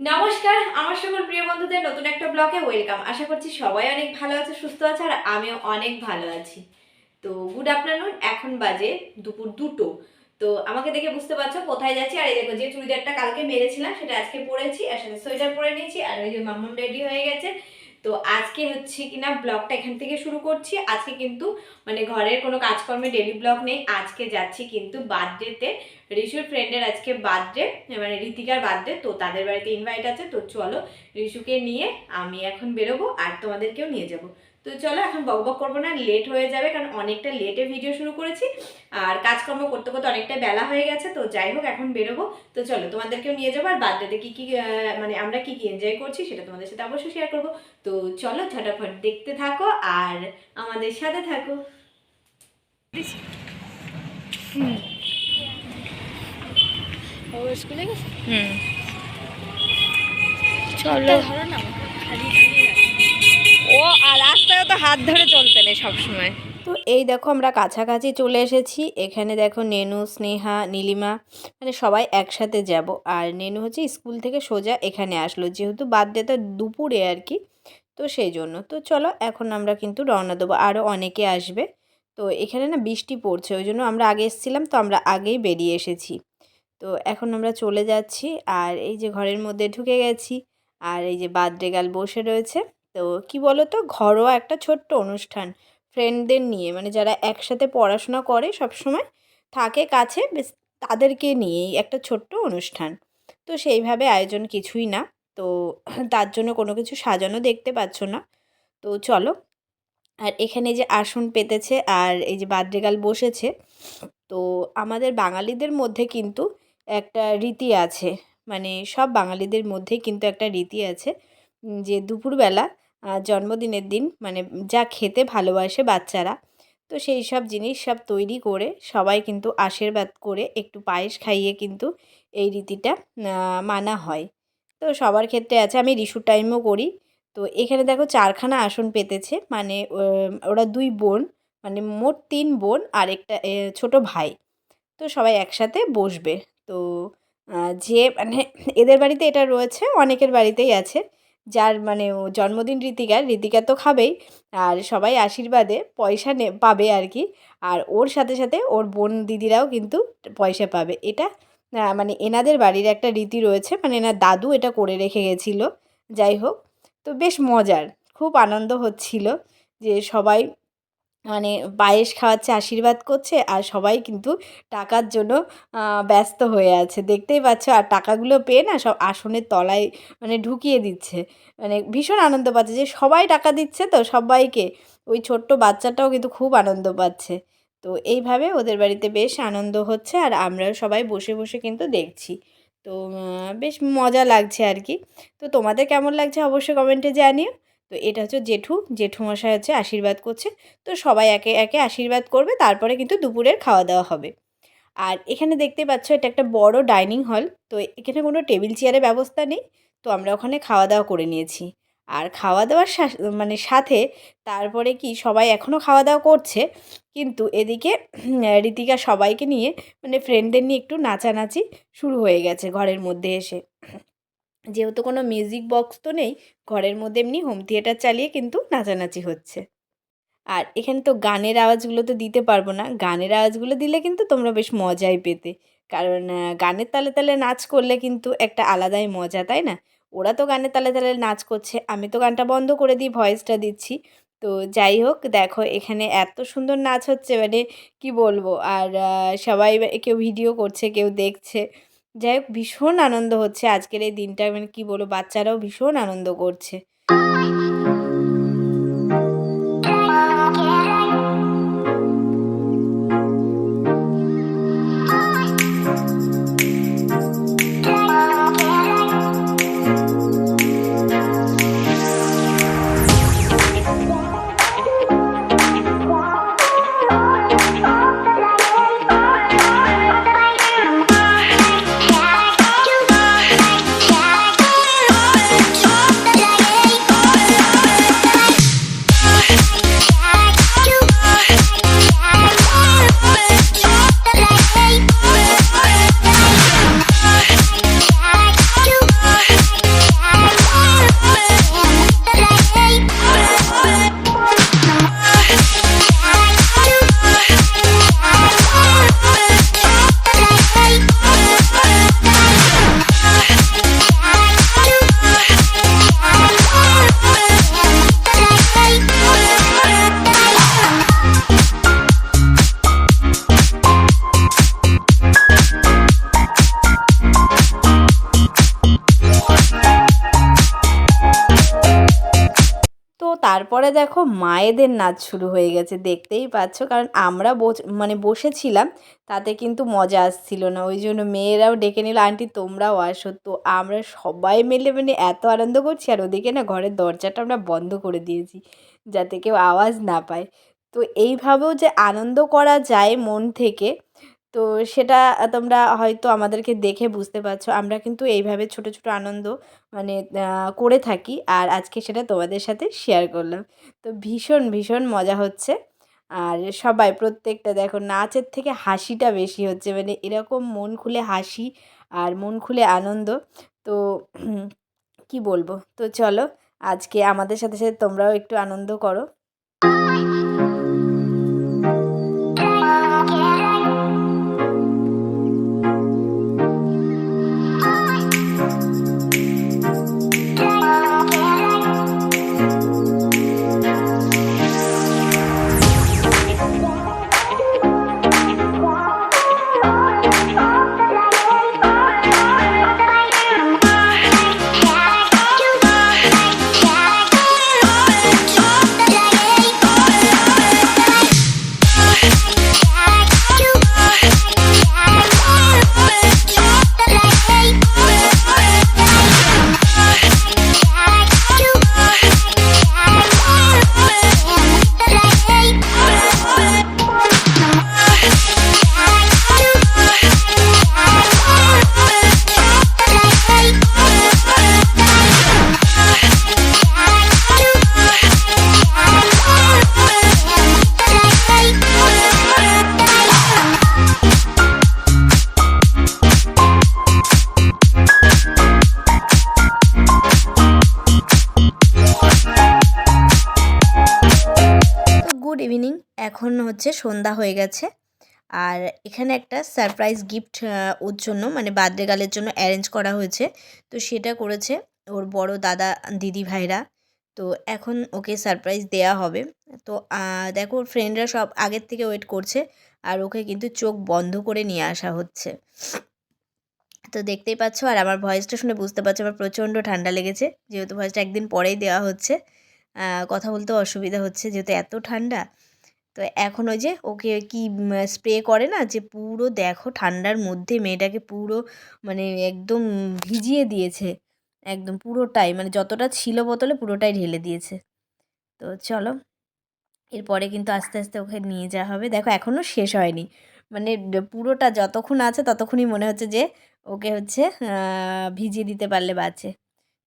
নমস্কার, আমার সকল প্রিয় বন্ধুদের নতুন একটা ব্লগে ওয়েলকাম। আশা করছি সবাই অনেক ভালো আছে, সুস্থ আছে, আর আমিও অনেক ভালো আছি। তো গুড আফটারনুন, এখন বাজে দুপুর দুটো। তো আমাকে দেখে বুঝতে পারছ কোথায় যাচ্ছি, আর এই দেখো যে চুড়িদারটা কালকে মেরেছিলাম, সেটা আজকে পরেছি, আর সাথে সোয়েটার পরে নিয়েছি, আর ওই যে মাম্মাম রেডি হয়ে গেছে। তো আজকে হচ্ছে কিনা ব্লগটা এখান থেকে শুরু করছি। আজকে কিন্তু মানে ঘরের কোনো কাজকর্মে ডেলি ব্লগ নেই। আজকে যাচ্ছি কিন্তু বার্থডেতে রিশুর ফ্রেন্ডের আজকে বার্থডে মানে ঋতিকার বার্থডে তো তাদের বাড়িতে ইনভাইট আছে। তো চলো ঋষুকে নিয়ে আমি এখন বেরোবো আর তোমাদেরকেও নিয়ে যাব। তো চলো এখন বক বক করব না লেট হয়ে যাবে কারণ অনেকটা লেটে ভিডিও শুরু করেছি। আর কাজকর্ম করতে করতে অনেকটা বেলা হয়ে গেছে তো যাই হোক এখন বেরোবো। তো চলো তোমাদেরকেও নিয়ে যাব আর বার্থডেতে কী কী মানে আমরা কী কী এনজয় করছি সেটা তোমাদের সাথে অবশ্যই শেয়ার করব। তো চলো ঝটাফট দেখতে থাকো আর আমাদের সাথে থাকো। চলো। ধরো না খালি খালি ও, আর রাস্তায় তো হাত ধরে চলতে নেই সবসময়। তো এই দেখো আমরা কাছাকাছি চলে এসেছি। এখানে দেখো নেনু, স্নেহা, নীলিমা মানে সবাই একসাথে যাব। আর নেনু হচ্ছে স্কুল থেকে সোজা এখানে আসলো। যেহেতু বার্থডেটা দুপুরে আর কি, তো সেই জন্য। তো চলো, এখন আমরা কিন্তু রওনা দেবো। আরও অনেকে আসবে। তো এখানে না বৃষ্টি পড়ছে, ওই জন্য আমরা আগে এসেছিলাম, তো আমরা আগেই বেরিয়ে এসেছি। তো এখন আমরা চলে যাচ্ছি। আর এই যে ঘরের মধ্যে ঢুকে গেছি। আর এই যে বার্থডে গাল বসে রয়েছে। তো কি বলো তো ঘরোয়া একটা ছোট্ট অনুষ্ঠান ফ্রেন্ডদের নিয়ে। মানে যারা একসাথে পড়াশোনা করে সব সময় থাকে কাছে, বেশ তাদেরকে নিয়েই একটা ছোট্ট অনুষ্ঠান। তো সেইভাবে আয়োজন কিছুই না। তো তার জন্য কোনো কিছু সাজানো দেখতে পাচ্ছ না। তো চলো। আর এখানে যে আসন পেতেছে আর এই যে বাদ্রিগাল বসেছে, তো আমাদের বাঙালিদের মধ্যে কিন্তু একটা রীতি আছে। মানে সব বাঙালিদের মধ্যেই কিন্তু একটা রীতি আছে। যে দুপুরবেলা জন্মদিনের দিন মানে যা খেতে ভালোবাসে বাচ্চারা, তো সেই সব জিনিস সব তৈরি করে সবাই কিন্তু আশীর্বাদ করে একটু পায়েস খাইয়ে কিন্তু এই রীতিটা মানা হয়। তো সবার ক্ষেত্রে আছে, আমি রিসু টাইমও করি। তো এখানে দেখো চারখানা আসন পেতেছে মানে ওরা দুই বোন মানে মোট তিন বোন আর একটা ছোট ভাই। তো সবাই একসাথে বসবে। তো যে মানে এদের বাড়িতে এটা রয়েছে, অনেকের বাড়িতেই আছে। যার মানে ও জন্মদিন ঋতিকার ঋতিকা তো খাবেই। আর সবাই আশীর্বাদে পয়সা নে, পাবে আর কি। আর ওর সাথে সাথে ওর বোন দিদিরাও কিন্তু পয়সা পাবে। এটা মানে এনাদের বাড়ির একটা রীতি রয়েছে। মানে এনার দাদু এটা করে রেখে গেছিল। যাই হোক, তো বেশ মজার। খুব আনন্দ হচ্ছিল যে সবাই মানে পায়েস খাওয়াচ্ছে, আশীর্বাদ করছে, আর সবাই কিন্তু টাকার জন্য ব্যস্ত হয়ে আছে। দেখতেই পাচ্ছ, আর টাকাগুলো পেয়ে না সব আসনের তলায় মানে ঢুকিয়ে দিচ্ছে। মানে ভীষণ আনন্দ পাচ্ছে যে সবাই টাকা দিচ্ছে তো সবাইকে। ওই ছোট্ট বাচ্চাটাও কিন্তু খুব আনন্দ পাচ্ছে। তো এইভাবে ওদের বাড়িতে বেশ আনন্দ হচ্ছে, আর আমরাও সবাই বসে বসে কিন্তু দেখছি। তো বেশ মজা লাগছে আর কি। তো তোমাদের কেমন লাগছে অবশ্যই কমেন্টে জানিও। তো এটা হচ্ছে জেঠু। জেঠুমশাই হচ্ছে আশীর্বাদ করছে। তো সবাই একে একে আশীর্বাদ করবে, তারপরে কিন্তু দুপুরের খাওয়া দাওয়া হবে। আর এখানে দেখতে পাচ্ছ, এটা একটা বড় ডাইনিং হল। তো এখানে কোনো টেবিল চেয়ারের ব্যবস্থা নেই। তো আমরা ওখানে খাওয়া দাওয়া করে নিয়েছি। আর খাওয়া দাওয়ার মানে সাথে তারপরে কি, সবাই এখনও খাওয়া দাওয়া করছে। কিন্তু এদিকে ঋতিকা সবাইকে নিয়ে মানে ফ্রেন্ডদের নিয়ে একটু নাচানাচি শুরু হয়ে গেছে ঘরের মধ্যে এসে। যেহেতু কোনো মিউজিক বক্স তো নেই, ঘরের মধ্যে এমনি হোম থিয়েটার চালিয়ে কিন্তু নাচানাচি হচ্ছে। আর এখানে তো গানের আওয়াজগুলো তো দিতে পারব না। গানের আওয়াজগুলো দিলে কিন্তু তোমরা বেশ মজাই পেতে। কারণ গানের তালে তালে নাচ করলে কিন্তু একটা আলাদাই মজা, তাই না? ওরা তো গানের তালে তালে নাচ করছে। আমি তো গানটা বন্ধ করে দিই ভয়েসটা দিচ্ছি। তো যাই হোক, দেখো এখানে এত সুন্দর নাচ হচ্ছে। মানে কি বলব? আর সবাই কেউ ভিডিও করছে, কেউ দেখছে। যাই হোক, ভীষণ আনন্দ হচ্ছে আজকের এই দিনটা। মানে কী বলব, বাচ্চারাও ভীষণ আনন্দ করছে। তারপরে দেখো মায়েদের নাচ শুরু হয়ে গেছে, দেখতেই পাচ্ছ। কারণ আমরা মানে বসেছিলাম, তাতে কিন্তু মজা আসছিল না। ওই জন্য মেয়েরাও ডেকে নিল, আন্টি, তোমরাও আসো। তো আমরা সবাই মিলে মানে এত আনন্দ করছি, আর ওদিকে না ঘরের দরজাটা আমরা বন্ধ করে দিয়েছি, যাতে কেউ আওয়াজ না পায়। তো এইভাবেও যে আনন্দ করা যায় মন থেকে তো সেটা তোমরা হয়তো আমাদেরকে দেখে বুঝতে পারছ। আমরা কিন্তু এইভাবে ছোট ছোট আনন্দ মানে করে থাকি আর আজকে সেটা তোমাদের সাথে শেয়ার করলাম। তো ভীষণ ভীষণ মজা হচ্ছে। আর সবাই প্রত্যেকটা দেখো নাচের থেকে হাসিটা বেশি হচ্ছে। মানে এরকম মন খুলে হাসি আর মন খুলে আনন্দ। তো কি বলব? তো চলো আজকে আমাদের সাথে সাথে তোমরাও একটু আনন্দ করো। ইভিনিং এখন হচ্ছে সন্ধ্যা হয়ে গেছে। আর এখানে একটা সারপ্রাইজ গিফট ওর জন্য মানে বার্থডে গালের জন্য অ্যারেঞ্জ করা হয়েছে। তো সেটা করেছে ওর বড় দাদা, দিদি ভাইরা। তো এখন ওকে সারপ্রাইজ দেয়া হবে। তো দেখো ওর ফ্রেন্ডরা সব আগের থেকে ওয়েট করছে আর ওকে কিন্তু চোখ বন্ধ করে নিয়ে আসা হচ্ছে। তো দেখতেই পাচ্ছ, আর আমার ভয়েসটা শুনে বুঝতে পারছ, আমার প্রচণ্ড ঠান্ডা লেগেছে। যেহেতু ভয়েসটা একদিন পরেই দেওয়া হচ্ছে। কথা বলতে অসুবিধা হচ্ছে যেহেতু এত ঠান্ডা। তো এখন ওই যে ওকে কি স্প্রে করে না যে পুরো দেখো ঠান্ডার মধ্যে মেয়েটাকে পুরো মানে একদম ভিজিয়ে দিয়েছে। একদম পুরোটাই মানে যতটা ছিল বোতলে পুরোটাই ঢেলে দিয়েছে। তো চলো, এরপরে কিন্তু আস্তে আস্তে ওকে নিয়ে যাওয়া হবে। দেখো এখনও শেষ হয়নি। মানে পুরোটা যতক্ষণ আছে ততক্ষণই মনে হচ্ছে যে ওকে হচ্ছে ভিজিয়ে দিতে পারলে বাঁচে।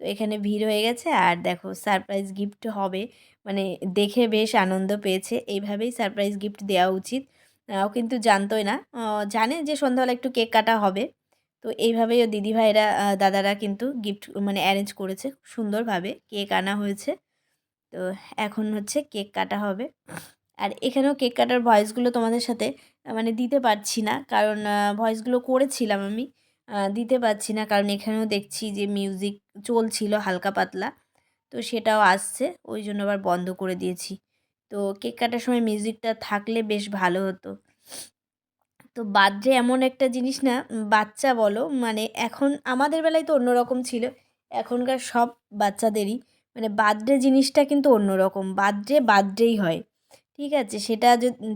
তো এখানে ভিড় হয়ে গেছে। আর দেখো সারপ্রাইজ গিফট হবে। মানে দেখে বেশ আনন্দ পেয়েছে। এইভাবেই সারপ্রাইজ গিফট দেওয়া উচিত। ও কিন্তু জানতোই না। জানে যে সন্ধ্যাবেলা একটু কেক কাটা হবে। তো এইভাবেই ও দিদিভাইরা দাদারা কিন্তু গিফট মানে অ্যারেঞ্জ করেছে। সুন্দরভাবে কেক আনা হয়েছে। তো এখন হচ্ছে কেক কাটা হবে। আর এখানেও কেক কাটার ভয়েসগুলো তোমাদের সাথে মানে দিতে পারছি না। কারণ ভয়েসগুলো করেছিলাম আমি। দিতে পারছি না। কারণ এখানেও দেখছি যে মিউজিক চলছিল হালকা পাতলা। তো সেটাও আসছে। ওই জন্য আবার বন্ধ করে দিয়েছি। তো কেক কাটার সময় মিউজিকটা থাকলে বেশ ভালো হতো। তো বার্থডে এমন একটা জিনিস না বাচ্চা বলো মানে এখন আমাদের বেলায় তো অন্যরকম ছিল। এখনকার সব বাচ্চাদেরই মানে বার্থডে জিনিসটা কিন্তু অন্যরকম। বার্থডে বার্থডেই হয়। ঠিক আছে? সেটা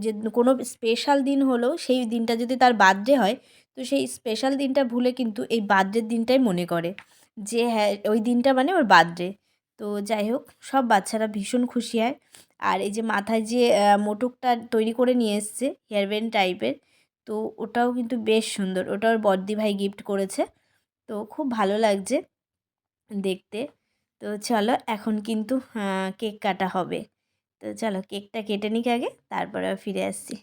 যে কোনো স্পেশাল দিন হলেও সেই দিনটা যদি তার বার্থডে হয় তো সেই স্পেশাল দিনটা ভুলে কিন্তু এই বার্থডের দিনটাই মনে করে। যে হ্যাঁ ওই দিনটা মানে ওর বার্থডে তো যাই হোক, সব বাচ্চারা ভীষণ খুশি হয়। আর এই যে মাথায় যে মোটুকটা তৈরি করে নিয়ে এসছে হেয়ার ব্যান্ড টাইপের তো ওটাও কিন্তু বেশ সুন্দর। ওটা ওর বড়দি ভাই গিফট করেছে। তো খুব ভালো লাগছে দেখতে। তো চলো, এখন কিন্তু কেক কাটা হবে। তো চলো, কেকটা কেটে নিক আগে, তারপরে ফিরে আসছি।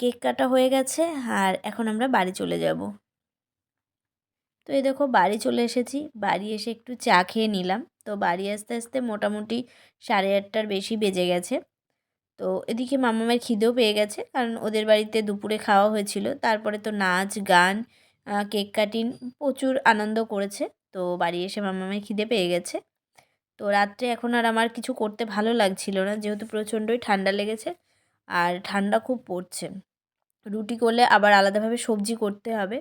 কেক কাটা হয়ে গেছে, আর এখন আমরা বাড়ি চলে যাব। তো এই দেখো, বাড়ি চলে এসেছি। বাড়ি এসে একটু চা খেয়ে নিলাম। তো বাড়ি আসতে আসতে মোটামুটি সাড়ে আটটার বেশি বেজে গেছে। তো এদিকে মামামের খিদেও পেয়ে গেছে, কারণ ওদের বাড়িতে দুপুরে খাওয়া হয়েছিল। তারপরে তো নাচ, গান কেক কাটিং প্রচুর আনন্দ করেছে। তো বাড়ি এসে মামামের খিদে পেয়ে গেছে। তো রাত্রে এখন আর আমার কিছু করতে ভালো লাগছিল না, যেহেতু প্রচণ্ডই ঠান্ডা লেগেছে, আর ঠান্ডা খুব পড়ছে। রুটি করলে আবার আলাদাভাবে সবজি করতে হবে।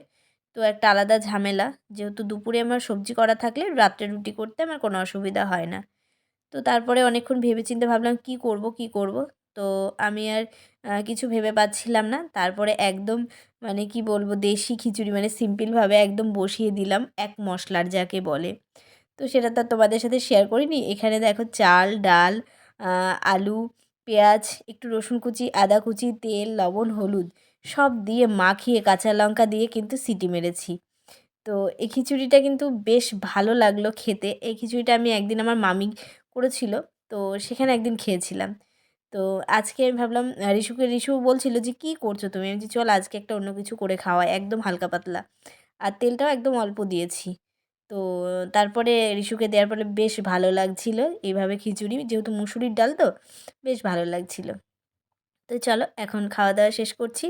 তো একটা আলাদা ঝামেলা। যেহেতু দুপুরে আমার সবজি করা থাকলে রাত্রে রুটি করতে আমার কোনো অসুবিধা হয় না। তো তারপরে অনেকক্ষণ ভেবেচিন্তে ভাবলাম, কি করব কি করব? তো আমি আর কিছু ভেবে পাচ্ছিলাম না। তারপরে একদম মানে কি বলব, দেশি খিচুড়ি মানে সিম্পলভাবে একদম বসিয়ে দিলাম এক মশলার যাকে বলে। তো সেটা তো তোমাদের সাথে শেয়ার করিনি। এখানে দেখো চাল, ডাল আলু, পেঁয়াজ, একটু রসুন কুচি, আদা কুচি, তেল, লবণ, হলুদ। সব দিয়ে মাখিয়ে কাঁচা লঙ্কা দিয়ে কিন্তু সিটি মেরেছি। তো এই খিচুড়িটা কিন্তু বেশ ভালো লাগল খেতে। এই খিচুড়িটা আমি একদিন আমার মামি করেছিল, তো সেখানে একদিন খেয়েছিলাম। তো আজকে আমি ভাবলাম রিশুকে, রিশু বলছিল যে, কী করছ তুমি? আমি চল আজকে একটা অন্য কিছু করে খাওয়াই, একদম হালকা পাতলা। আর তেলটাও একদম অল্প দিয়েছি। তো তারপরে রিশুকে দেওয়ার পরে বেশ ভালো লাগছিল। এইভাবে খিচুড়ি, যেহেতু মুসুরির ডাল তো, বেশ ভালো লাগছিল। তো চলো এখন খাওয়া দাওয়া শেষ করছি।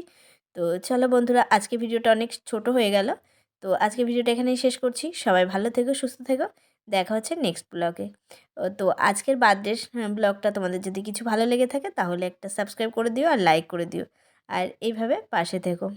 তো চলো বন্ধুরা, আজকে ভিডিওটা অনেক ছোট হয়ে গেল। তো আজকে ভিডিওটা এখানেই শেষ করছি। সবাই ভালো থেকো, সুস্থ থেকো। দেখা হচ্ছে নেক্সট ব্লগে তো আজকের বার্থডে ব্লগটা তোমাদের যদি কিছু ভালো লেগে থাকে তাহলে একটা সাবস্ক্রাইব করে দিও আর লাইক করে দিও। আর এইভাবে পাশে থেকো।